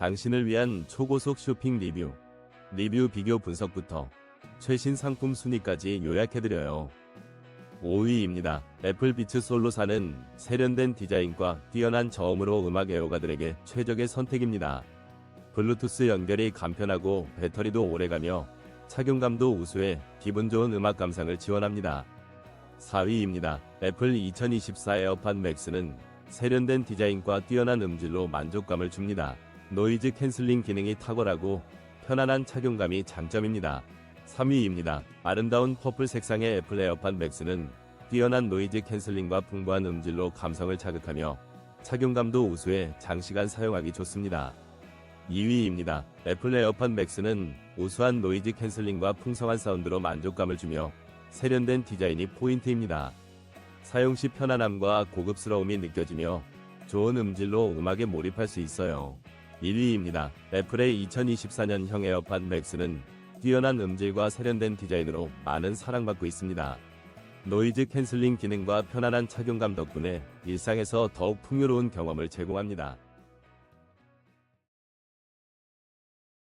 당신을 위한 초고속 쇼핑 리뷰, 리뷰 비교 분석부터 최신 상품 순위까지 요약해드려요. 5위입니다. 애플 비츠 솔로사는 세련된 디자인과 뛰어난 저음으로 음악 애호가들에게 최적의 선택입니다. 블루투스 연결이 간편하고 배터리도 오래가며 착용감도 우수해 기분 좋은 음악 감상을 지원합니다. 4위입니다. 애플 2024 에어팟 맥스는 세련된 디자인과 뛰어난 음질로 만족감을 줍니다. 노이즈 캔슬링 기능이 탁월하고 편안한 착용감이 장점입니다. 3위입니다. 아름다운 퍼플 색상의 애플 에어팟 맥스는 뛰어난 노이즈 캔슬링과 풍부한 음질로 감성을 자극하며 착용감도 우수해 장시간 사용하기 좋습니다. 2위입니다. 애플 에어팟 맥스는 우수한 노이즈 캔슬링과 풍성한 사운드로 만족감을 주며 세련된 디자인이 포인트입니다. 사용 시 편안함과 고급스러움이 느껴지며 좋은 음질로 음악에 몰입할 수 있어요. 1위입니다. 애플의 2024년형 에어팟 맥스는 뛰어난 음질과 세련된 디자인으로 많은 사랑받고 있습니다. 노이즈 캔슬링 기능과 편안한 착용감 덕분에 일상에서 더욱 풍요로운 경험을 제공합니다.